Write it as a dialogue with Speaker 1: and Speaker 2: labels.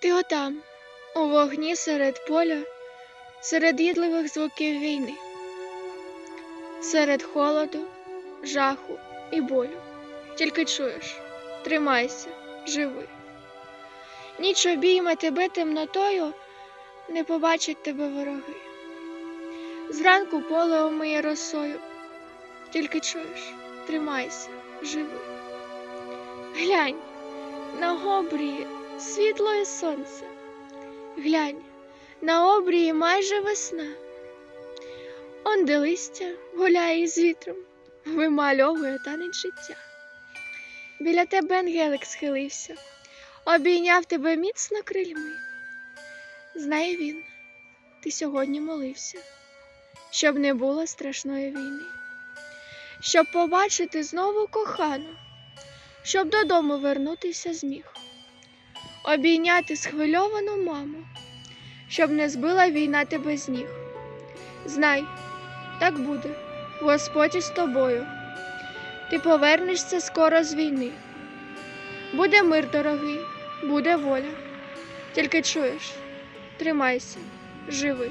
Speaker 1: Ти отам, у вогні серед поля, серед їдливих звуків війни, серед холоду, жаху і болю. Тільки чуєш, тримайся, живи. Ніч обійме тебе темнотою, не побачать тебе вороги. Зранку поле омиє росою, тільки чуєш, тримайся, живи. Глянь, на обрії світло і сонце. Глянь, на обрії майже весна. Он де листя гуляє із вітром, вимальовує танець життя. Біля тебе ангелик схилився, обійняв тебе міцно крильми. Знає він, ти сьогодні молився, щоб не було страшної війни, щоб побачити знову кохану, щоб додому вернутися зміг, обійняти схвильовану маму, щоб не збила війна тебе з ніг. Знай, так буде, Господь із тобою. Ти повернешся скоро з війни. Буде мир, дорогий, буде воля. Тільки чуєш, тримайся, живи.